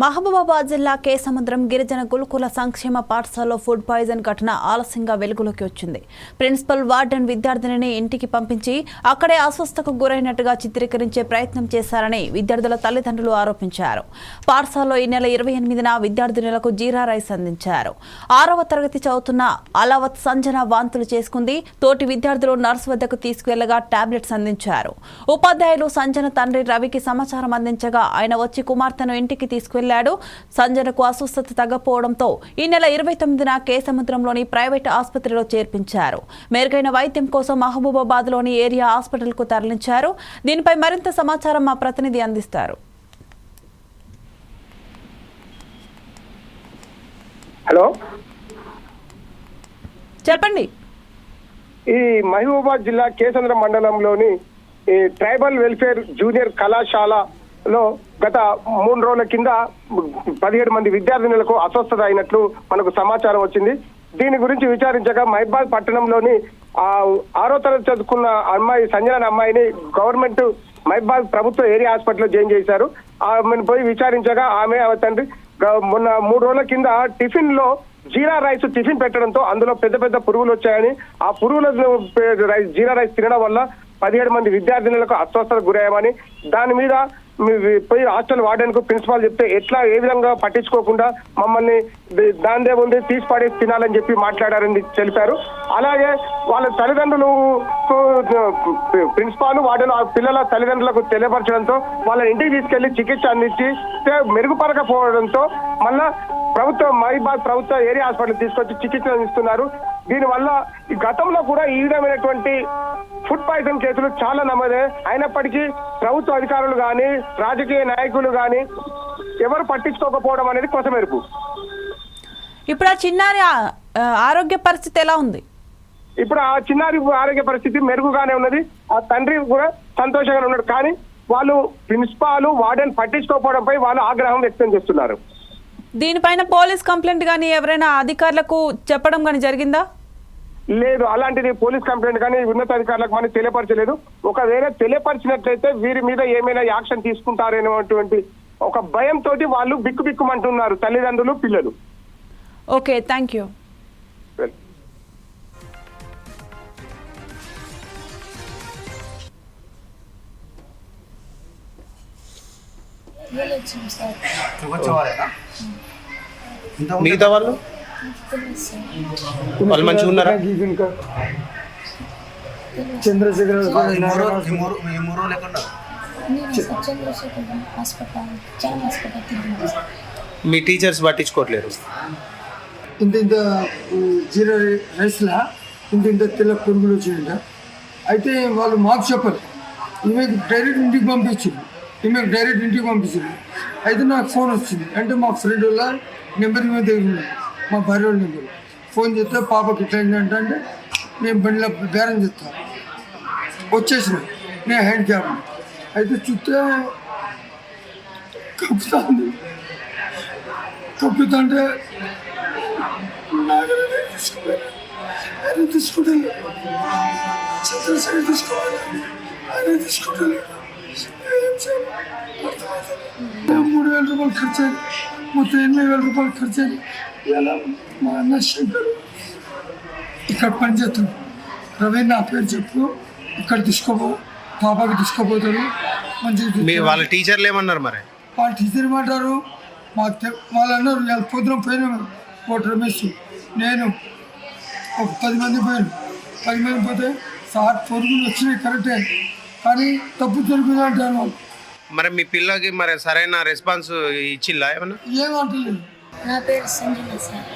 మహబూబాబాద్ జిల్లా కేసముద్రం గిరిజన గురుకుల సంక్షేమ పాఠశాలలో ఫుడ్ పాయిజన్ ఘటన ఆలస్యంగా వెలుగులోకి వచ్చింది. ప్రిన్సిపల్ వార్డెన్ విద్యార్థినిని ఇంటికి పంపించి అక్కడే అస్వస్థకు గురైనట్టుగా చిత్రీకరించే ప్రయత్నం చేశారని విద్యార్థుల తల్లిదండ్రులు ఆరోపించారు. పాఠశాలలో ఈ నెల ఇరవై ఎనిమిదిన విద్యార్థినులకు జీరా రైస్ అందించారు. ఆరవ తరగతి చదువుతున్న అలావత్ సంజన వాంతులు చేసుకుంది. తోటి విద్యార్థులు నర్సు వద్దకు తీసుకువెళ్ళగా టాబ్లెట్స్ అందించారు. ఉపాధ్యాయులు సంజన తండ్రి రవికి సమాచారం అందించగా ఆయన వచ్చి కుమార్తెను ఇంటికి తీసుకువెళ్ళాడు సంజనకు అస్వస్థత తగ్గపోవడంతో ఈ నెల ఇరవై తొమ్మిదిన కేసముద్రంలోని ప్రైవేట్ ఆసుపత్రిలో చేర్పించారు. మెరుగైన వైద్యం కోసం మహబూబాబాద్లోని ఏరియా హాస్పిటల్కు తరలించారు. దీనిపై మరింత సమాచారం మా ప్రతినిధి అందిస్తారు. హలో? చెప్పండి. ఈ మహబూబాబాద్ జిల్లా కేసంద్ర మండలంలోని ట్రైబల్ వెల్ఫేర్ జూనియర్ లో గత మూడు రోజుల కింద పదిహేడు మంది విద్యార్థినులకు అస్వస్థత అయినట్లు మనకు సమాచారం వచ్చింది. దీని గురించి విచారించగా మహిబాద్ పట్టణంలోని ఆ ఆరో తరగతి చదువుకున్న అమ్మాయి సంజన అమ్మాయిని గవర్నమెంట్ మహిబాల్ ప్రభుత్వ ఏరియా హాస్పిటల్లో జాయిన్ చేశారు. ఆమెను పోయి విచారించగా ఆమె ఆమె తండ్రి గ- మొన్న మూడు రోజుల కింద టిఫిన్లో జీరా రైస్ టిఫిన్ పెట్టడంతో అందులో పెద్ద పెద్ద పురుగులు వచ్చాయని ఆ పురుగుల రైస్ జీరా రైస్ తినడం వల్ల పదిహేడు మంది విద్యార్థినులకు అస్వస్థత గురయ్యామని దాని మీద పోయి హాస్టల్ వార్డెన్ ప్రిన్సిపాల్ చెప్తే ఎట్లా ఏ విధంగా పట్టించుకోకుండా మమ్మల్ని దాందే ఉంది తీసి పడేసి తినాలని చెప్పి మాట్లాడారని తెలిపారు. అలాగే వాళ్ళ తల్లిదండ్రులు ప్రిన్సిపాల్ వార్డెన్ ఆ పిల్లల తల్లిదండ్రులకు తెలియపరచడంతో వాళ్ళ ఇంటికి తీసుకెళ్ళి చికిత్స అందించి మెరుగుపరకపోవడంతో మళ్ళా ప్రభుత్వ మహిబాద్ ప్రభుత్వ ఏరియా హాస్పిటల్ తీసుకొచ్చి చికిత్స అందిస్తున్నారు. దీనివల్ల గతంలో కూడా ఈ విధమైనటువంటి ఫుడ్ పాయిజన్ కేసులు చాలా నమోదయ్యాయి అయినప్పటికీ ప్రభుత్వ అధికారులు కానీ రాజకీయ నాయకులు కానీ ఎవరు పట్టించుకోకపోవడం అనేది కొసమెరుపు. ఇప్పుడు ఆ చిన్నారి ఆరోగ్య పరిస్థితి ఎలా ఉంది? ఇప్పుడు ఆ చిన్నారి ఆరోగ్య పరిస్థితి మెరుగుగానే ఉన్నది. ఆ తండ్రి కూడా సంతోషంగా ఉన్నాడు. కానీ వాళ్ళు ప్రిన్సిపాల్ వార్డెన్ పట్టించుకోకపోవడంపై వాళ్ళు ఆగ్రహం వ్యక్తం చేస్తున్నారు. దీనిపైన పోలీస్ కంప్లైంట్ కానీ ఎవరైనా అధికారులకు చెప్పడం కానీ జరిగిందా? లేదు అలాంటిది పోలీస్ కంప్లైంట్ కానీ ఉన్నతాధికారులకు మనకి తెలియపరచలేదు. ఒకవేళ తెలియపరిచినట్లయితే వీరి మీద ఏమైనా యాక్షన్ తీసుకుంటారనేటువంటి ఒక భయంతో వాళ్ళు బిక్కు బిక్కుమంటున్నారు తల్లిదండ్రులు పిల్లలు. Okay thank you. మిగతా వాళ్ళు? వాళ్ళు మంచిగా ఉన్నారా? చంద్రశేఖర్ మీ టీచర్స్ పట్టించుకోవట్లేరు. ఇంత ఇంత జీరా రైస్లా? ఇంత ఇంత తెల్ల పురుగులు వచ్చిందంట. అయితే వాళ్ళు మాకు చెప్పరు ఈమెకు డైరెక్ట్ ఇంటికి పంపించారు ఈమెకు డైరెక్ట్ ఇంటికి పంపించింది అయితే నాకు ఫోన్ వచ్చింది. అంటే మా ఫ్రెండ్ వాళ్ళ నెంబర్ మీద దగ్గర మా భార్య వాళ్ళ నెంబర్ ఫోన్ చేస్తే పాపకి ఇట్లా ఏంటంటే అంటే నేను బండిలో బేరం చేస్తాను వచ్చేసిన. నేను హ్యాండ్ క్యాప్ అయితే చుట్టూ కప్పుతాంది. కప్పుతుంటే తీసుకుంటాను తీసుకుంటాను తీసుకోవాలి. ఆయన తీసుకుంటాను మూడు వేల రూపాయలు ఖర్చు అయింది. మొత్తం ఎనిమిది వేల రూపాయలు ఖర్చు అయింది. ఇలా మా అన్న శంకర్ ఇక్కడ పనిచేస్తాడు. రవి నా పేరు చెప్పు. ఇక్కడ తీసుకోపో. పాపకి తీసుకోపోతాడు. మంచిగా. వాళ్ళ టీచర్లు ఏమన్నారు మరి? వాళ్ళ టీచర్ ఏమంటారు? మాకు వాళ్ళు అన్నారు ఇవాళ పొద్దున పోయినాము ఒకటి రమేష్ నేను ఒక పది మంది పోయాను. పది మంది పోతే సార్ పొరుగులు వచ్చినాయి కరెక్టే. కానీ తప్పు జరుగుతుంది అంటారు వాళ్ళు మరి మీ పిల్లకి మరి సరైన రెస్పాన్స్ ఇచ్చిల్లా ఏమన్నా? నా పేరు సంజన సార్.